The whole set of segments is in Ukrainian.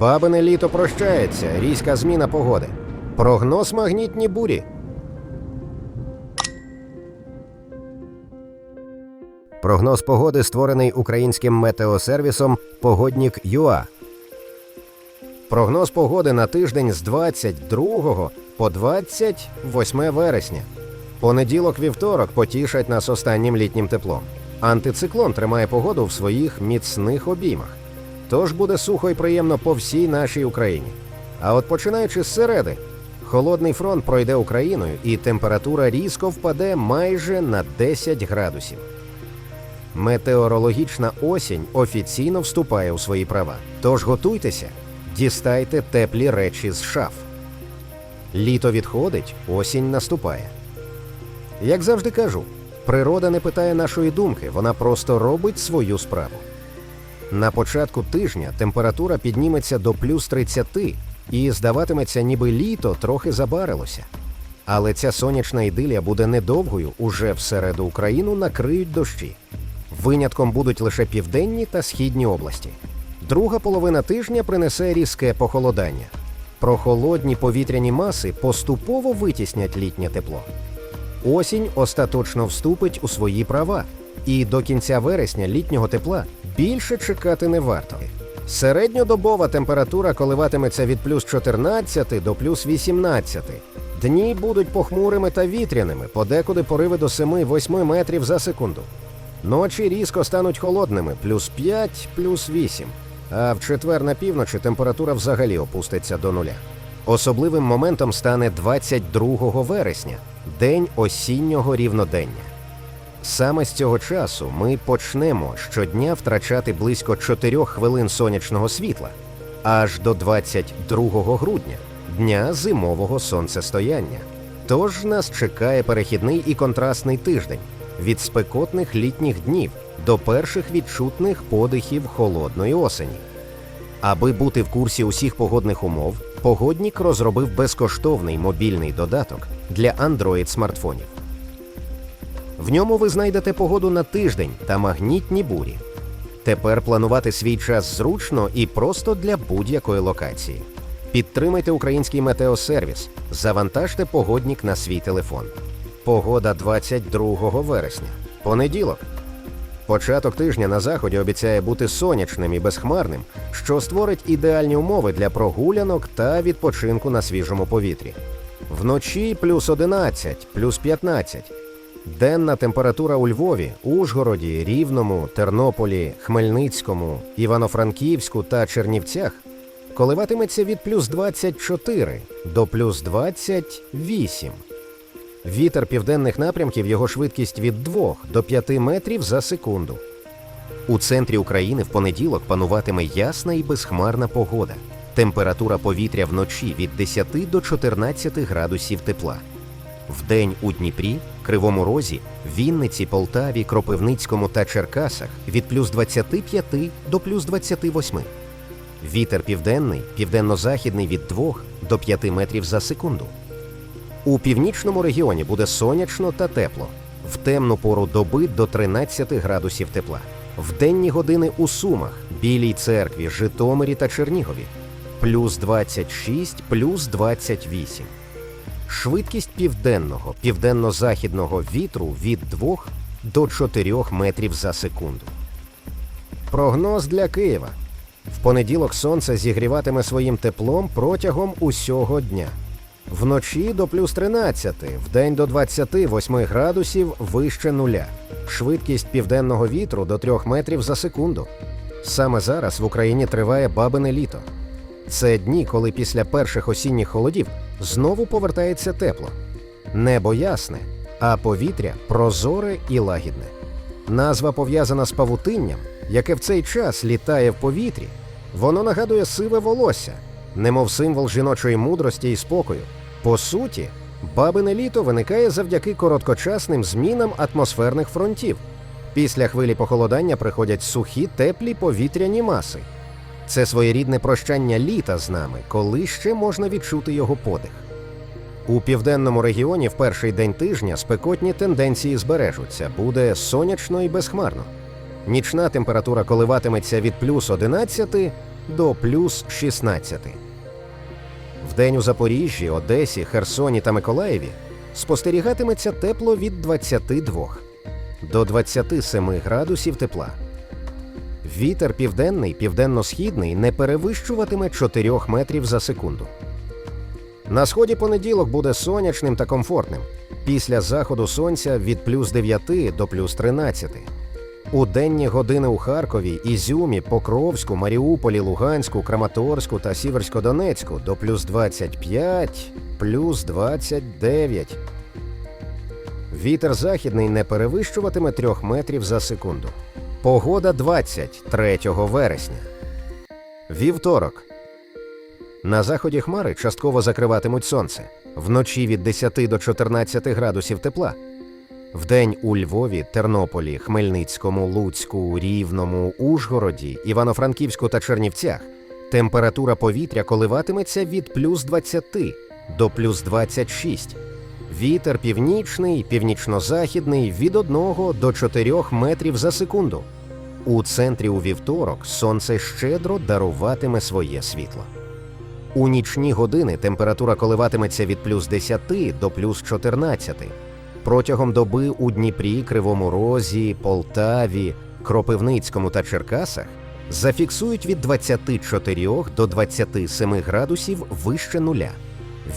Бабине літо прощається, різка зміна погоди. Прогноз магнітні бурі. Прогноз погоди створений українським метеосервісом Погоднік ЮА. Прогноз погоди на тиждень з 22 по 28 вересня. Понеділок вівторок потішать нас останнім літнім теплом. Антициклон тримає погоду в своїх міцних обіймах. Тож буде сухо і приємно по всій нашій Україні. А от починаючи з середи, холодний фронт пройде Україною, і температура різко впаде майже на 10 градусів. Метеорологічна осінь офіційно вступає у свої права. Тож готуйтеся, дістайте теплі речі з шаф. Літо відходить, осінь наступає. Як завжди кажу, природа не питає нашої думки, вона просто робить свою справу. На початку тижня температура підніметься до плюс 30 і здаватиметься, ніби літо трохи забарилося. Але ця сонячна ідилія буде недовгою, уже всереду Україну накриють дощі. Винятком будуть лише південні та східні області. Друга половина тижня принесе різке похолодання. Прохолодні повітряні маси поступово витіснять літнє тепло. Осінь остаточно вступить у свої права, і до кінця вересня літнього тепла більше чекати не варто. Середньодобова температура коливатиметься від плюс 14 до плюс 18. Дні будуть похмурими та вітряними, подекуди пориви до 7-8 метрів за секунду. Ночі різко стануть холодними плюс 5, плюс 8. А в четвер на півночі температура взагалі опуститься до нуля. Особливим моментом стане 22 вересня, день осіннього рівнодення. Саме з цього часу ми почнемо щодня втрачати близько 4 хвилин сонячного світла, аж до 22 грудня, дня зимового сонцестояння. Тож нас чекає перехідний і контрастний тиждень від спекотних літніх днів до перших відчутних подихів холодної осені. Аби бути в курсі усіх погодних умов, погоднік розробив безкоштовний мобільний додаток для Android смартфонів. В ньому ви знайдете погоду на тиждень та магнітні бурі. Тепер планувати свій час зручно і просто для будь-якої локації. Підтримайте український метеосервіс, завантажте погоднік на свій телефон. Погода 22 вересня. Понеділок. Початок тижня на заході обіцяє бути сонячним і безхмарним, що створить ідеальні умови для прогулянок та відпочинку на свіжому повітрі. Вночі плюс 11, плюс 15. Денна температура у Львові, Ужгороді, Рівному, Тернополі, Хмельницькому, Івано-Франківську та Чернівцях коливатиметься від плюс 24 до плюс 28. Вітер південних напрямків його швидкість від 2 до 5 метрів за секунду. У центрі України в понеділок пануватиме ясна і безхмарна погода. Температура повітря вночі від 10 до 14 градусів тепла. Вдень у Дніпрі, Кривому Розі, Вінниці, Полтаві, Кропивницькому та Черкасах від плюс 25 до плюс 28. Вітер південний, південно-західний від 2 до 5 метрів за секунду. У північному регіоні буде сонячно та тепло. В темну пору доби до 13 градусів тепла. В денні години у Сумах, Білій церкві, Житомирі та Чернігові плюс 26, плюс 28. Швидкість південного, південно-західного вітру від 2 до 4 метрів за секунду. Прогноз для Києва. В понеділок сонце зігріватиме своїм теплом протягом усього дня. Вночі до плюс 13, вдень до 28 градусів вище нуля. Швидкість південного вітру до 3 метрів за секунду. Саме зараз в Україні триває бабине літо. Це дні, коли після перших осінніх холодів знову повертається тепло. Небо ясне, а повітря прозоре і лагідне. Назва пов'язана з павутинням, яке в цей час літає в повітрі. Воно нагадує сиве волосся, немов символ жіночої мудрості і спокою. По суті, бабине літо виникає завдяки короткочасним змінам атмосферних фронтів. Після хвилі похолодання приходять сухі теплі повітряні маси. Це своєрідне прощання літа з нами, коли ще можна відчути його подих. У південному регіоні в перший день тижня спекотні тенденції збережуться, буде сонячно і безхмарно. Нічна температура коливатиметься від плюс 11 до плюс 16. Вдень у Запоріжжі, Одесі, Херсоні та Миколаєві спостерігатиметься тепло від 22 до 27 градусів тепла. Вітер південний, південно-східний не перевищуватиме 4 метрів за секунду. На сході понеділок буде сонячним та комфортним. Після заходу сонця від плюс 9 до плюс 13. У денні години у Харкові, Ізюмі, Покровську, Маріуполі, Луганську, Краматорську та Сіверсько-Донецьку до плюс 25, плюс 29. Вітер західний не перевищуватиме 3 метрів за секунду. Погода 23 вересня. Вівторок. На заході хмари частково закриватимуть сонце. Вночі від 10 до 14 градусів тепла. Вдень у Львові, Тернополі, Хмельницькому, Луцьку, Рівному, Ужгороді, Івано-Франківську та Чернівцях температура повітря коливатиметься від плюс 20 до плюс 26. Вітер північний, північно-західний від 1 до 4 метрів за секунду. У центрі у вівторок сонце щедро даруватиме своє світло. У нічні години температура коливатиметься від плюс 10 до плюс 14. Протягом доби у Дніпрі, Кривому Розі, Полтаві, Кропивницькому та Черкасах зафіксують від 24 до 27 градусів вище нуля.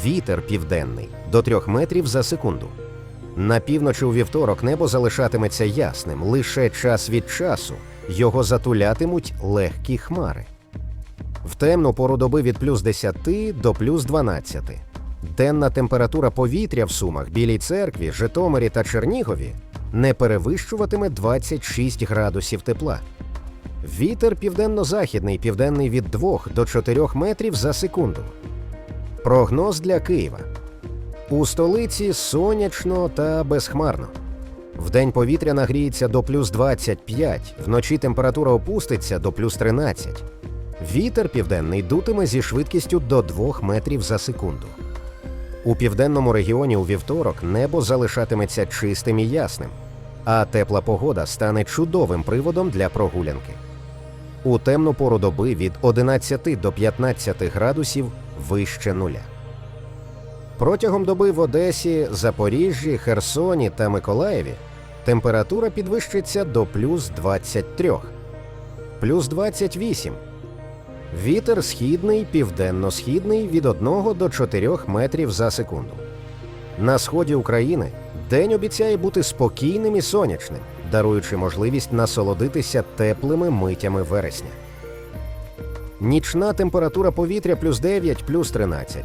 Вітер південний до 3 метрів за секунду. На півночі у вівторок небо залишатиметься ясним лише час від часу його затулятимуть легкі хмари. В темну пору доби від плюс 10 до плюс 12. Денна температура повітря в Сумах, Білій церкві, Житомирі та Чернігові не перевищуватиме 26 градусів тепла. Вітер південно-західний, південний від 2 до 4 метрів за секунду. Прогноз для Києва. У столиці сонячно та безхмарно. Вдень повітря нагріється до плюс 25, вночі температура опуститься до плюс 13. Вітер південний дутиме зі швидкістю до 2 метрів за секунду. У південному регіоні у вівторок небо залишатиметься чистим і ясним, а тепла погода стане чудовим приводом для прогулянки. У темну пору доби від 11 до 15 градусів вище нуля. Протягом доби в Одесі, Запоріжжі, Херсоні та Миколаєві температура підвищиться до плюс 23, плюс 28. Вітер східний, південно-східний від 1 до 4 метрів за секунду. На сході України день обіцяє бути спокійним і сонячним, даруючи можливість насолодитися теплими митями вересня. Нічна температура повітря плюс 9, плюс 13.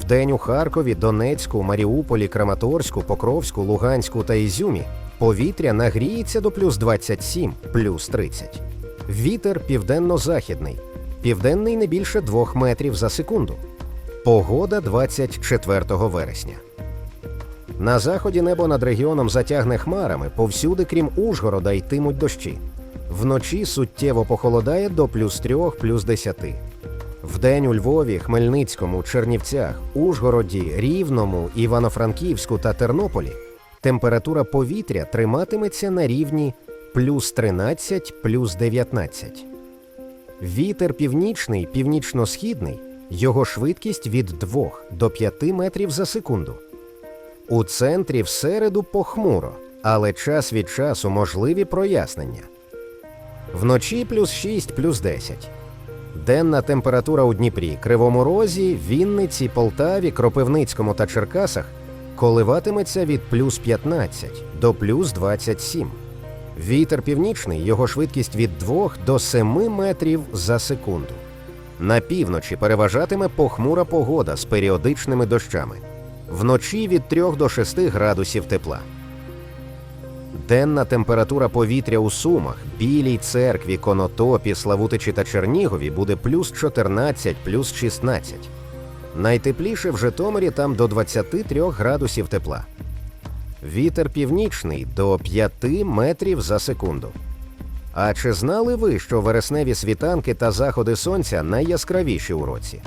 Вдень у Харкові, Донецьку, Маріуполі, Краматорську, Покровську, Луганську та Ізюмі повітря нагріється до плюс 27, плюс 30. Вітер південно-західний, південний не більше 2 метрів за секунду. Погода 24 вересня. На заході небо над регіоном затягне хмарами, повсюди, крім Ужгорода, йтимуть дощі. Вночі суттєво похолодає до плюс 3, плюс 10. Вдень у Львові, Хмельницькому, Чернівцях, Ужгороді, Рівному, Івано-Франківську та Тернополі температура повітря триматиметься на рівні плюс 13, плюс 19. Вітер північний, північно-східний, його швидкість від 2 до 5 метрів за секунду. У центрі в середу похмуро, але час від часу можливі прояснення. Вночі плюс 6, плюс 10. Денна температура у Дніпрі, Кривому Розі, Вінниці, Полтаві, Кропивницькому та Черкасах коливатиметься від плюс 15 до плюс 27. Вітер північний, його швидкість від 2 до 7 метрів за секунду. На півночі переважатиме похмура погода з періодичними дощами. Вночі від 3 до 6 градусів тепла. Денна температура повітря у Сумах, Білій церкві, Конотопі, Славутичі та Чернігові буде плюс 14, плюс 16. Найтепліше в Житомирі там до 23 градусів тепла. Вітер північний до 5 метрів за секунду. А чи знали ви, що вересневі світанки та заходи сонця найяскравіші у році?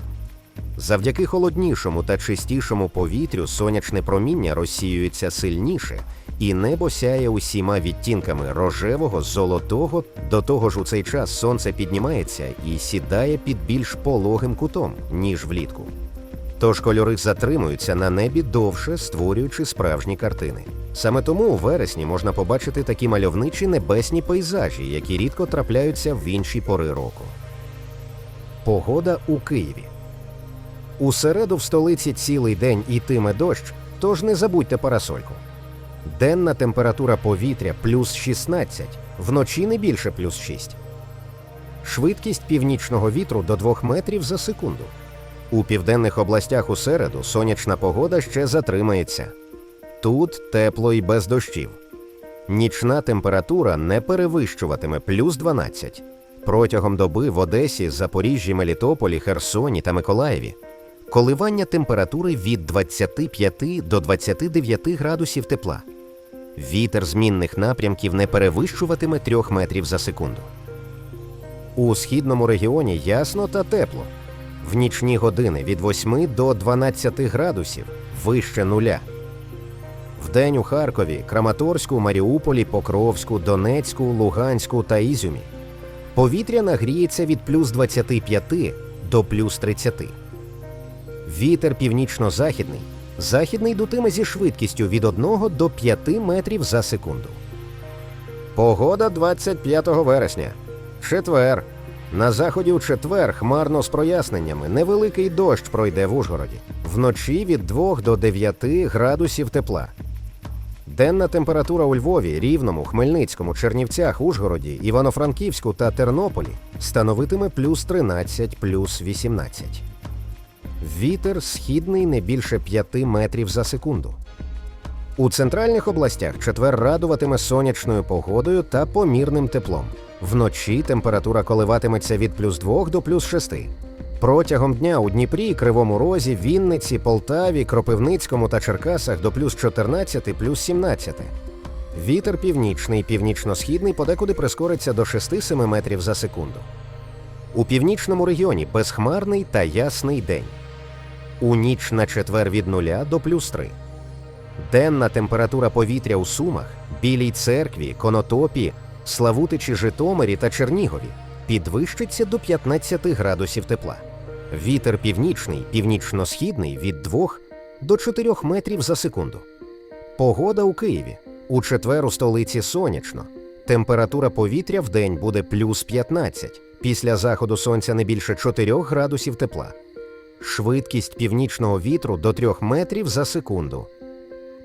Завдяки холоднішому та чистішому повітрю сонячне проміння розсіюється сильніше, і небо сяє усіма відтінками рожевого, золотого. До того ж, у цей час сонце піднімається і сідає під більш пологим кутом, ніж влітку. Тож кольори затримуються на небі довше, створюючи справжні картини. Саме тому у вересні можна побачити такі мальовничі небесні пейзажі, які рідко трапляються в інші пори року. Погода у Києві. У середу в столиці цілий день ітиме дощ, тож не забудьте парасольку. Денна температура повітря плюс 16, вночі не більше плюс 6. Швидкість північного вітру до 2 метрів за секунду. У південних областях у середу сонячна погода ще затримається. Тут тепло і без дощів. Нічна температура не перевищуватиме плюс 12. Протягом доби в Одесі, Запоріжжі, Мелітополі, Херсоні та Миколаєві коливання температури від 25 до 29 градусів тепла. Вітер змінних напрямків не перевищуватиме 3 метрів за секунду. У східному регіоні ясно та тепло. В нічні години від 8 до 12 градусів вище нуля. Вдень у Харкові, Краматорську, Маріуполі, Покровську, Донецьку, Луганську та Ізюмі. Повітря нагріється від плюс 25 до плюс 30. Вітер північно-західний. Західний дутиме зі швидкістю від 1 до 5 метрів за секунду. Погода 25 вересня. Четвер. На заході у четвер хмарно з проясненнями. Невеликий дощ пройде в Ужгороді. Вночі від 2 до 9 градусів тепла. Денна температура у Львові, Рівному, Хмельницькому, Чернівцях, Ужгороді, Івано-Франківську та Тернополі становитиме плюс 13, плюс 18. Вітер східний не більше 5 метрів за секунду. У центральних областях четвер радуватиме сонячною погодою та помірним теплом. Вночі температура коливатиметься від плюс 2 до плюс 6. Протягом дня у Дніпрі, Кривому Розі, Вінниці, Полтаві, Кропивницькому та Черкасах до плюс 14, плюс 17. Вітер північний, північно-східний подекуди прискориться до 6-7 метрів за секунду. У північному регіоні безхмарний та ясний день. У ніч на четвер від 0 до плюс 3. Денна температура повітря у Сумах, Білій церкві, Конотопі, Славутичі, Житомирі та Чернігові підвищиться до 15 градусів тепла. Вітер північний, північно-східний від 2 до 4 метрів за секунду. Погода у Києві. У четвер у столиці сонячно. Температура повітря в день буде плюс 15. Після заходу сонця не більше 4 градусів тепла. Швидкість північного вітру до 3 метрів за секунду.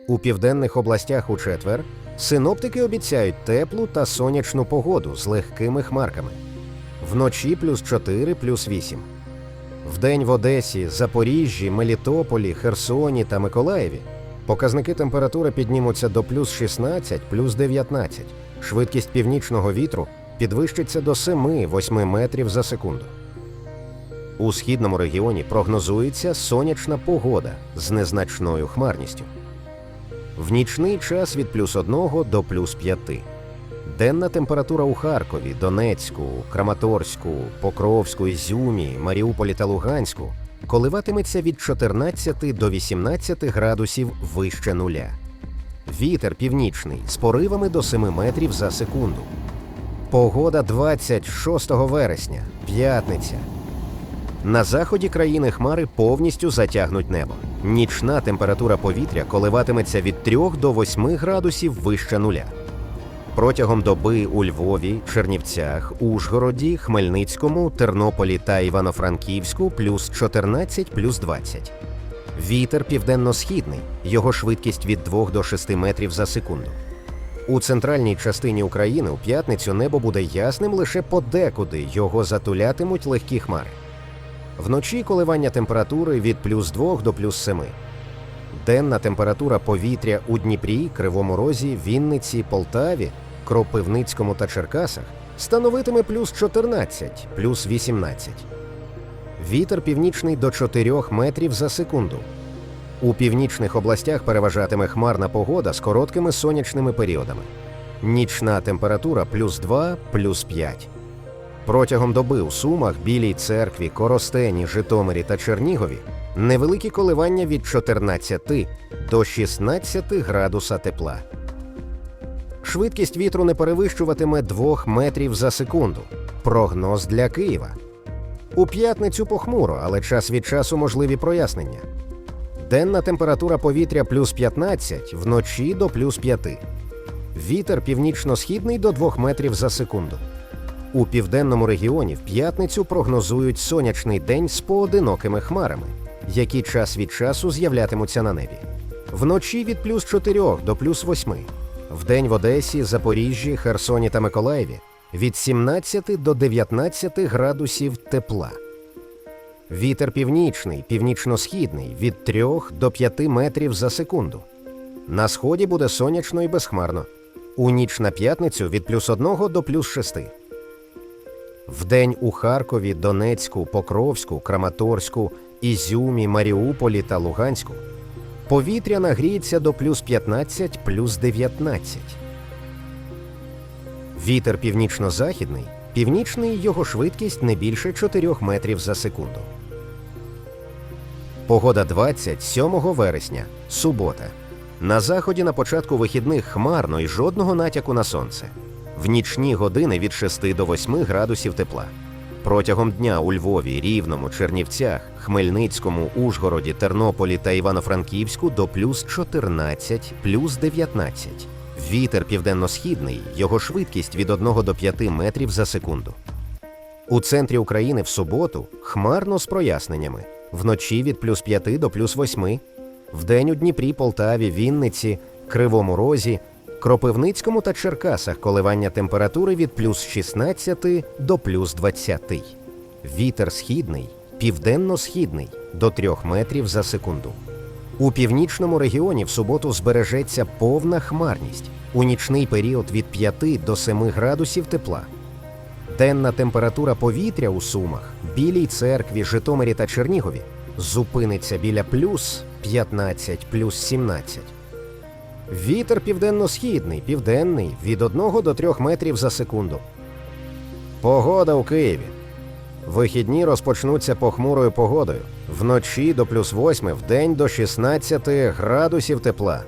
У південних областях у четвер синоптики обіцяють теплу та сонячну погоду з легкими хмарками. Вночі плюс 4, плюс 8. Вдень в Одесі, Запоріжжі, Мелітополі, Херсоні та Миколаєві показники температури піднімуться до плюс 16, плюс 19. Швидкість північного вітру підвищиться до 7-8 метрів за секунду. У східному регіоні прогнозується сонячна погода з незначною хмарністю. В нічний час від плюс 1 до плюс 5. Денна температура у Харкові, Донецьку, Краматорську, Покровську, Ізюмі, Маріуполі та Луганську коливатиметься від 14 до 18 градусів вище нуля. Вітер північний з поривами до 7 метрів за секунду. Погода 26 вересня, п'ятниця. На заході країни хмари повністю затягнуть небо. Нічна температура повітря коливатиметься від 3 до 8 градусів вище нуля. Протягом доби у Львові, Чернівцях, Ужгороді, Хмельницькому, Тернополі та Івано-Франківську плюс 14 плюс 20. Вітер південно-східний, його швидкість від 2 до 6 метрів за секунду. У центральній частині України у п'ятницю небо буде ясним лише подекуди його затулятимуть легкі хмари. Вночі коливання температури від плюс 2 до плюс 7. Денна температура повітря у Дніпрі, Кривому Розі, Вінниці, Полтаві, Кропивницькому та Черкасах становитиме плюс 14, плюс 18. Вітер північний до 4 метрів за секунду. У північних областях переважатиме хмарна погода з короткими сонячними періодами. Нічна температура плюс 2, плюс 5. Протягом доби у Сумах, Білій церкві, Коростені, Житомирі та Чернігові невеликі коливання від 14 до 16 градуса тепла. Швидкість вітру не перевищуватиме 2 метрів за секунду. Прогноз для Києва. У п'ятницю похмуро, але час від часу можливі прояснення. Денна температура повітря плюс 15, вночі до плюс 5. Вітер північно-східний до 2 метрів за секунду. У південному регіоні в п'ятницю прогнозують сонячний день з поодинокими хмарами, які час від часу з'являтимуться на небі. Вночі від плюс 4 до плюс 8. Вдень в Одесі, Запоріжжі, Херсоні та Миколаєві від 17 до 19 градусів тепла. Вітер північний, північно-східний від 3 до 5 метрів за секунду. На сході буде сонячно і безхмарно. У ніч на п'ятницю від плюс 1 до плюс 6. Вдень у Харкові, Донецьку, Покровську, Краматорську, Ізюмі, Маріуполі та Луганську повітря нагріється до плюс 15, плюс 19. Вітер північно-західний, північний його швидкість не більше 4 метрів за секунду. Погода 27 вересня, субота. На заході на початку вихідних хмарно і жодного натяку на сонце. В нічні години від 6 до 8 градусів тепла. Протягом дня у Львові, Рівному, Чернівцях, Хмельницькому, Ужгороді, Тернополі та Івано-Франківську до плюс 14, плюс 19. Вітер південно-східний, його швидкість від 1 до 5 метрів за секунду. У центрі України в суботу хмарно з проясненнями. Вночі від плюс 5 до плюс 8. Вдень у Дніпрі, Полтаві, Вінниці, Кривому Розі, Кропивницькому та Черкасах коливання температури від плюс 16 до плюс 20. Вітер східний, південно-східний до 3 метрів за секунду. У північному регіоні в суботу збережеться повна хмарність. У нічний період від 5 до 7 градусів тепла. Денна температура повітря у Сумах, Білій церкві, Житомирі та Чернігові зупиниться біля плюс 15, плюс 17. Вітер південно-східний, південний від 1 до 3 метрів за секунду. Погода у Києві. Вихідні розпочнуться похмурою погодою. Вночі до плюс 8, вдень до 16 градусів тепла.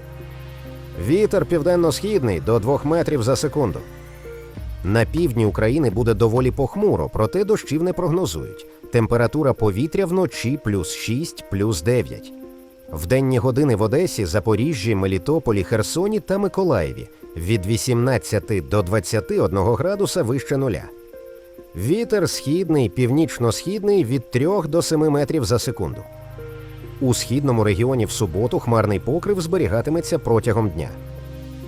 Вітер південно-східний до 2 метрів за секунду. На півдні України буде доволі похмуро, проте дощів не прогнозують. Температура повітря вночі плюс 6, плюс 9. В денні години в Одесі, Запоріжжі, Мелітополі, Херсоні та Миколаєві від 18 до 21 градуса вище нуля. Вітер східний, північно-східний від 3 до 7 метрів за секунду. У східному регіоні в суботу хмарний покрив зберігатиметься протягом дня.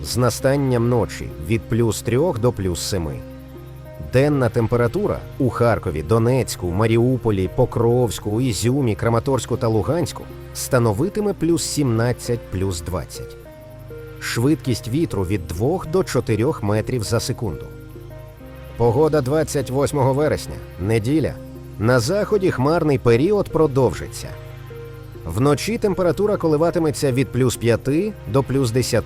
З настанням ночі від плюс 3 до плюс 7. Денна температура у Харкові, Донецьку, Маріуполі, Покровську, Ізюмі, Краматорську та Луганську становитиме плюс 17, плюс 20. Швидкість вітру від 2 до 4 метрів за секунду. Погода 28 вересня, неділя. На заході хмарний період продовжиться. Вночі температура коливатиметься від плюс 5 до плюс 10.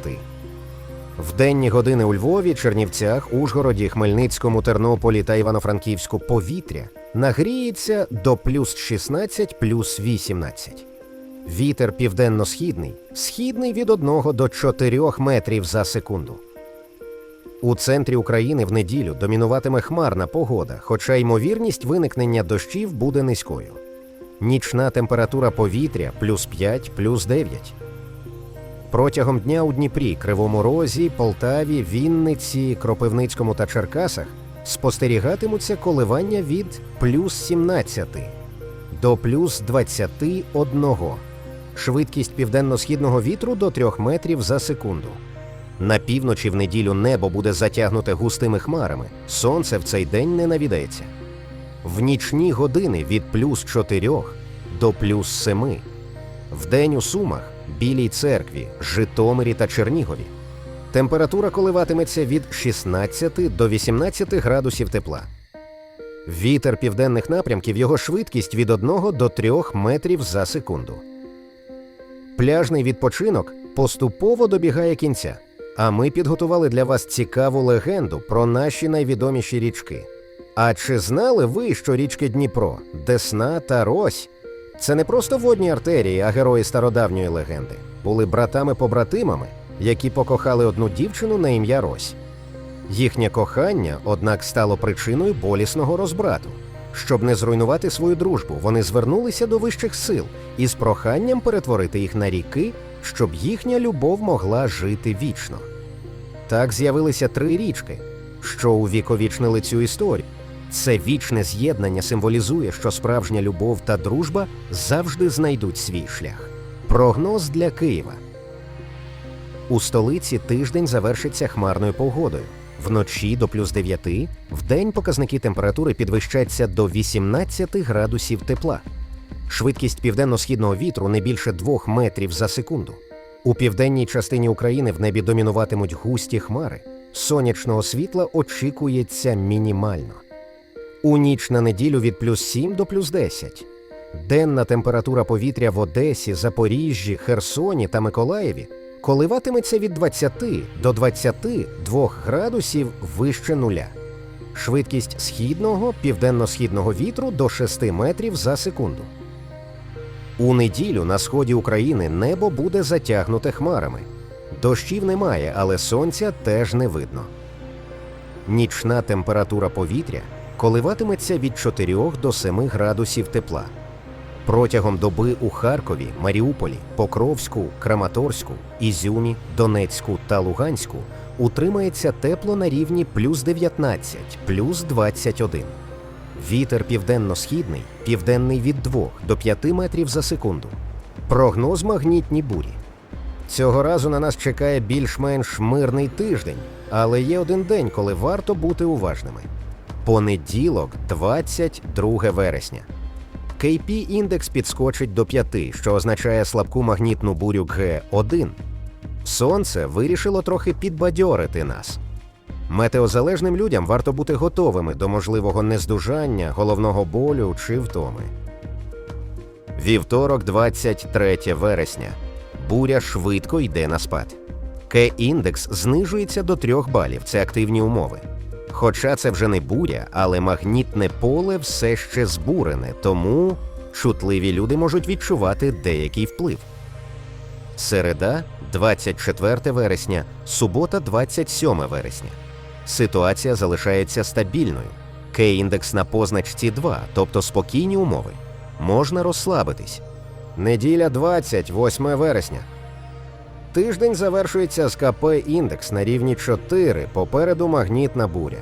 В денні години у Львові, Чернівцях, Ужгороді, Хмельницькому, Тернополі та Івано-Франківську повітря нагріється до плюс 16 плюс 18. Вітер південно-східний, східний від 1 до 4 метрів за секунду. У центрі України в неділю домінуватиме хмарна погода, хоча ймовірність виникнення дощів буде низькою. Нічна температура повітря плюс 5, плюс 9. Протягом дня у Дніпрі, Кривому Розі, Полтаві, Вінниці, Кропивницькому та Черкасах спостерігатимуться коливання від плюс 17 до плюс 21. Швидкість південно-східного вітру до 3 метрів за секунду. На півночі в неділю небо буде затягнуте густими хмарами. Сонце в цей день не навідається. В нічні години від плюс 4 до плюс 7. Вдень у Сумах, Білій церкві, Житомирі та Чернігові. Температура коливатиметься від 16 до 18 градусів тепла. Вітер південних напрямків його швидкість від 1 до 3 метрів за секунду. Пляжний відпочинок поступово добігає кінця. А ми підготували для вас цікаву легенду про наші найвідоміші річки. А чи знали ви, що річки Дніпро, Десна та Рось це не просто водні артерії, а герої стародавньої легенди, були братами-побратимами, які покохали одну дівчину на ім'я Рось. Їхнє кохання, однак, стало причиною болісного розбрату. Щоб не зруйнувати свою дружбу, вони звернулися до вищих сил із проханням перетворити їх на ріки, щоб їхня любов могла жити вічно. Так з'явилися три річки, що увіковічнили цю історію. Це вічне з'єднання символізує, що справжня любов та дружба завжди знайдуть свій шлях. Прогноз для Києва. У столиці тиждень завершиться хмарною погодою. Вночі до плюс 9, вдень показники температури підвищаться до 18 градусів тепла. Швидкість південно-східного вітру не більше 2 метрів за секунду. У південній частині України в небі домінуватимуть густі хмари. Сонячного світла очікується мінімально. У ніч на неділю від плюс 7 до плюс 10. Денна температура повітря в Одесі, Запоріжжі, Херсоні та Миколаєві коливатиметься від 20 до 22 градусів вище нуля. Швидкість східного південно-східного вітру до 6 метрів за секунду. У неділю на сході України небо буде затягнуте хмарами. Дощів немає, але сонця теж не видно. Нічна температура повітря коливатиметься від 4 до 7 градусів тепла. Протягом доби у Харкові, Маріуполі, Покровську, Краматорську, Ізюмі, Донецьку та Луганську утримається тепло на рівні плюс 19, плюс 21. Вітер південно-східний, південний від 2 до 5 метрів за секунду. Прогноз магнітні бурі. Цього разу на нас чекає більш-менш мирний тиждень, але є один день, коли варто бути уважними. Понеділок, 22 вересня. KP індекс підскочить до 5, що означає слабку магнітну бурю Г1. Сонце вирішило трохи підбадьорити нас. Метеозалежним людям варто бути готовими до можливого нездужання, головного болю чи втоми. Вівторок, 23 вересня. Буря швидко йде на спад. К-індекс знижується до 3 балів. Це активні умови. Хоча це вже не буря, але магнітне поле все ще збурене, тому чутливі люди можуть відчувати деякий вплив. Середа, 24 вересня, субота, 27 вересня. Ситуація залишається стабільною. К-індекс на позначці 2, тобто спокійні умови. Можна розслабитись. Неділя 28 вересня. Тиждень завершується з КП індекс на рівні 4, попереду магнітна буря.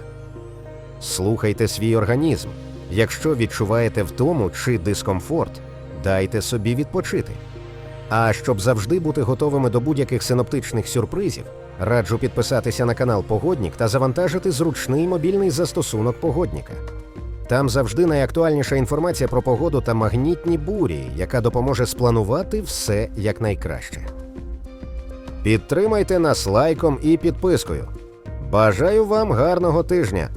Слухайте свій організм. Якщо відчуваєте втому чи дискомфорт, дайте собі відпочити. А щоб завжди бути готовими до будь-яких синоптичних сюрпризів, раджу підписатися на канал Погоднік та завантажити зручний мобільний застосунок Погодніка. Там завжди найактуальніша інформація про погоду та магнітні бурі, яка допоможе спланувати все якнайкраще. Підтримайте нас лайком і підпискою. Бажаю вам гарного тижня!